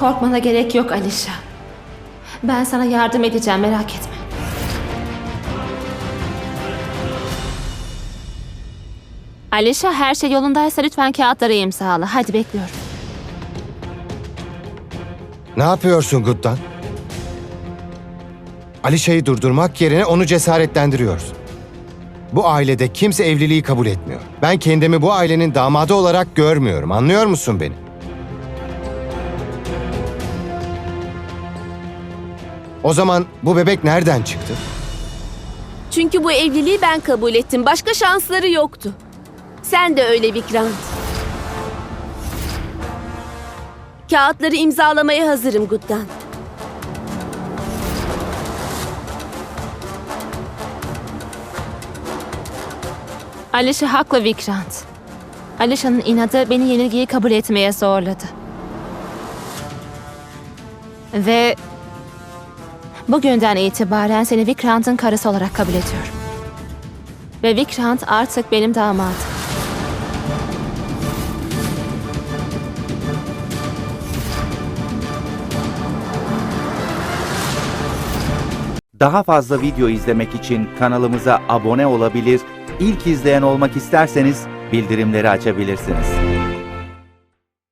Korkmana gerek yok Alişa. Ben sana yardım edeceğim merak etme. Alişa her şey yolundaysa lütfen kağıtları imzala. Hadi bekliyorum. Ne yapıyorsun Guttan? Alişa'yı durdurmak yerine onu cesaretlendiriyorsun. Bu ailede kimse evliliği kabul etmiyor. Ben kendimi bu ailenin damadı olarak görmüyorum. Anlıyor musun beni? O zaman bu bebek nereden çıktı? Çünkü bu evliliği ben kabul ettim. Başka şansları yoktu. Sen de öyle Vikrant. Kağıtları imzalamaya hazırım Guddan. Alişa haklı Vikrant. Alişa'nın inadı beni yenilgiyi kabul etmeye zorladı. Ve bugünden itibaren seni Vikrant'ın karısı olarak kabul ediyorum. Ve Vikrant artık benim damadım. Daha fazla video izlemek için kanalımıza abone olabilir, ilk izleyen olmak isterseniz bildirimleri açabilirsiniz.